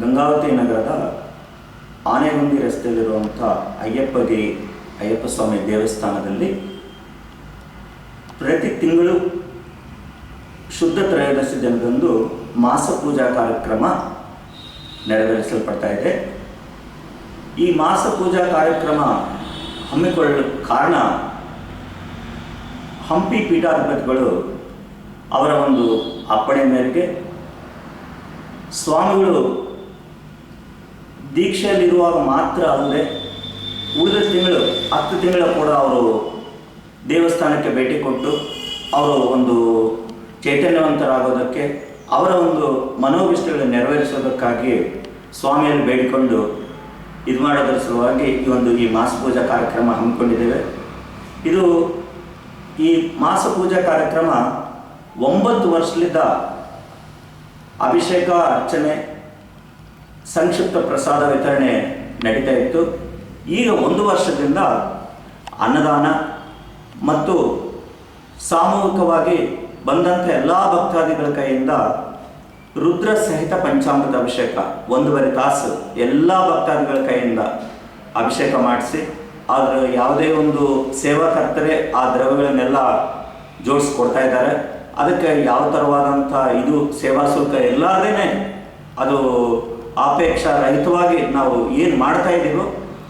ಗಂಗಾವತಿ ನಗರದ ಆನೆಗುಂದಿ ರಸ್ತೆಯಲ್ಲಿರುವಂಥ ಅಯ್ಯಪ್ಪಗಿರಿ ಅಯ್ಯಪ್ಪ ಸ್ವಾಮಿ ದೇವಸ್ಥಾನದಲ್ಲಿ ಪ್ರತಿ ತಿಂಗಳು ಶುದ್ಧ ತ್ರಯೋದಶಿ ದಿನದಂದು ಮಾಸ ಪೂಜಾ ಕಾರ್ಯಕ್ರಮ ನೆರವೇರಿಸಲ್ಪಡ್ತಾ ಇದೆ. ಈ ಮಾಸ ಪೂಜಾ ಕಾರ್ಯಕ್ರಮ ಹಮ್ಮಿಕೊಳ್ಳಲು ಕಾರಣ ಹಂಪಿ ಪೀಠಾಧಿಪತಿಗಳು ಅವರ ಒಂದು ಅಪ್ಪಣೆ ಮೇರೆಗೆ ಸ್ವಾಮಿಗಳು ದೀಕ್ಷೆಯಲ್ಲಿರುವಾಗ ಮಾತ್ರ ಅಂದರೆ ಉಳಿದ ತಿಂಗಳು, ಹತ್ತು ತಿಂಗಳು ಕೂಡ ಅವರು ದೇವಸ್ಥಾನಕ್ಕೆ ಭೇಟಿ ಕೊಟ್ಟು ಅವರು ಒಂದು ಚೈತನ್ಯವಂತರಾಗೋದಕ್ಕೆ, ಅವರ ಒಂದು ಮನೋಭಿಷ್ಟಗಳನ್ನು ನೆರವೇರಿಸೋದಕ್ಕಾಗಿ ಸ್ವಾಮಿಯನ್ನು ಬೇಡಿಕೊಂಡು ಇದು ಮಾಡೋದ್ರ ಸಲುವಾಗಿ ಈ ಒಂದು ಈ ಮಾಸ ಪೂಜಾ ಕಾರ್ಯಕ್ರಮ ಹಮ್ಮಿಕೊಂಡಿದ್ದೇವೆ. ಇದು ಈ ಮಾಸ ಪೂಜಾ ಕಾರ್ಯಕ್ರಮ ಒಂಬತ್ತು ವರ್ಷದಿಂದ ಅಭಿಷೇಕ, ಅರ್ಚನೆ ಸಂಕ್ಷಿಪ್ತ ಪ್ರಸಾದ ವಿತರಣೆ ನಡೀತಾ ಇತ್ತು. ಈಗ ಒಂದು ವರ್ಷದಿಂದ ಅನ್ನದಾನ ಮತ್ತು ಸಾಮೂಹಿಕವಾಗಿ ಬಂದಂಥ ಎಲ್ಲ ಭಕ್ತಾದಿಗಳ ಕೈಯಿಂದ ರುದ್ರ ಸಹಿತ ಪಂಚಾಮೃತ ಅಭಿಷೇಕ, ಒಂದೂವರೆ ತಾಸು ಎಲ್ಲ ಭಕ್ತಾದಿಗಳ ಕೈಯಿಂದ ಅಭಿಷೇಕ ಮಾಡಿಸಿ ಅದರ ಯಾವುದೇ ಒಂದು ಸೇವಾಕರ್ತರೇ ಆ ದ್ರವ್ಯಗಳನ್ನೆಲ್ಲ ಜೋಡಿಸ್ಕೊಡ್ತಾ ಇದ್ದಾರೆ. ಅದಕ್ಕೆ ಯಾವ ಥರವಾದಂಥ ಇದು ಸೇವಾ ಶುಲ್ಕ ಎಲ್ಲಾರದೇ ಅದು ಆಪೇಕ್ಷಾ ರಹಿತವಾಗಿ ನಾವು ಏನು ಮಾಡ್ತಾ ಇದ್ದೀವೋ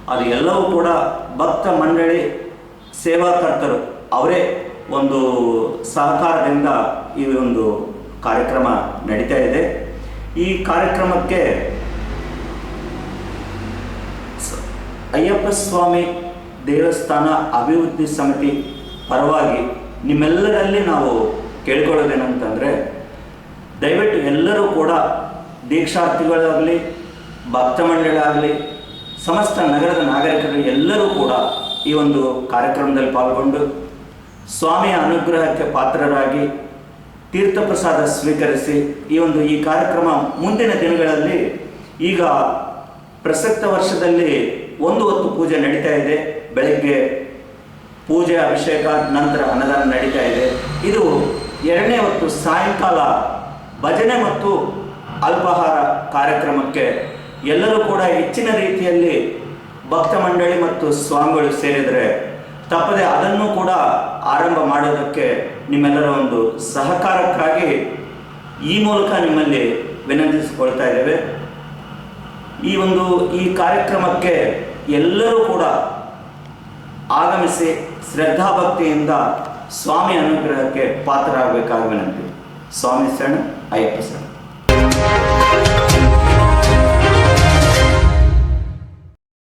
ಅದು ಎಲ್ಲವೂ ಕೂಡ ಭಕ್ತ ಮಂಡಳಿ ಸೇವಾಕರ್ತರು ಅವರೇ ಒಂದು ಸಹಕಾರದಿಂದ ಈ ಒಂದು ಕಾರ್ಯಕ್ರಮ ನಡೀತಾ ಇದೆ. ಈ ಕಾರ್ಯಕ್ರಮಕ್ಕೆ ಅಯ್ಯಪ್ಪ ಸ್ವಾಮಿ ದೇವಸ್ಥಾನ ಅಭಿವೃದ್ಧಿ ಸಮಿತಿ ಪರವಾಗಿ ನಿಮ್ಮೆಲ್ಲರಲ್ಲಿ ನಾವು ಕೇಳ್ಕೊಳ್ಳೋದೇನಂತಂದರೆ ದಯವಿಟ್ಟು ಎಲ್ಲರೂ ಕೂಡ ದೀಕ್ಷಾರ್ಥಿಗಳಾಗಲಿ, ಭಕ್ತ ಮಂಡಳಿ ಸಮಸ್ತ ನಗರದ ನಾಗರಿಕರು ಎಲ್ಲರೂ ಕೂಡ ಈ ಒಂದು ಕಾರ್ಯಕ್ರಮದಲ್ಲಿ ಪಾಲ್ಗೊಂಡು ಸ್ವಾಮಿಯ ಅನುಗ್ರಹಕ್ಕೆ ಪಾತ್ರರಾಗಿ ತೀರ್ಥ ಪ್ರಸಾದ ಸ್ವೀಕರಿಸಿ ಈ ಒಂದು ಈ ಕಾರ್ಯಕ್ರಮ ಮುಂದಿನ ದಿನಗಳಲ್ಲಿ ಈಗ ಪ್ರಸಕ್ತ ವರ್ಷದಲ್ಲಿ ಒಂದು ಹೊತ್ತು ಪೂಜೆ ನಡೀತಾ ಇದೆ. ಬೆಳಗ್ಗೆ ಪೂಜೆ, ಅಭಿಷೇಕ, ನಂತರ ಅನ್ನದಾನ ನಡೀತಾ ಇದೆ. ಇದು ಎರಡನೇ ಹೊತ್ತು ಸಾಯಂಕಾಲ ಭಜನೆ ಮತ್ತು ಅಲ್ಪಾಹಾರ ಕಾರ್ಯಕ್ರಮಕ್ಕೆ ಎಲ್ಲರೂ ಕೂಡ ಹೆಚ್ಚಿನ ರೀತಿಯಲ್ಲಿ ಭಕ್ತ ಮಂಡಳಿ ಮತ್ತು ಸ್ವಾಮಿಗಳು ಸೇರಿದರೆ ತಪ್ಪದೆ ಅದನ್ನು ಕೂಡ ಆರಂಭ ಮಾಡೋದಕ್ಕೆ ನಿಮ್ಮೆಲ್ಲರ ಒಂದು ಸಹಕಾರಕ್ಕಾಗಿ ಈ ಮೂಲಕ ನಿಮ್ಮಲ್ಲಿ ವಿನಂತಿಸಿಕೊಳ್ತಾ ಇದ್ದೇವೆ. ಈ ಒಂದು ಈ ಕಾರ್ಯಕ್ರಮಕ್ಕೆ ಎಲ್ಲರೂ ಕೂಡ ಆಗಮಿಸಿ ಶ್ರದ್ಧಾಭಕ್ತಿಯಿಂದ ಸ್ವಾಮಿ ಅನುಗ್ರಹಕ್ಕೆ ಪಾತ್ರರಾಗಬೇಕಾಗಿ ವಿನಂತಿ. ಸ್ವಾಮಿ ಶರಣ, ಅಯ್ಯಪ್ಪ ಶರಣ.